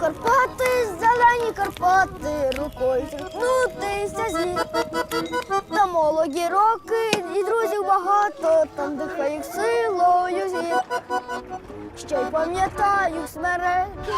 Карпати, зелені Карпати, рукою зіткнутися зі. Та молоді роки, і друзів багато, там дихає їх силою зір. Ще й пам'ятаю смереки,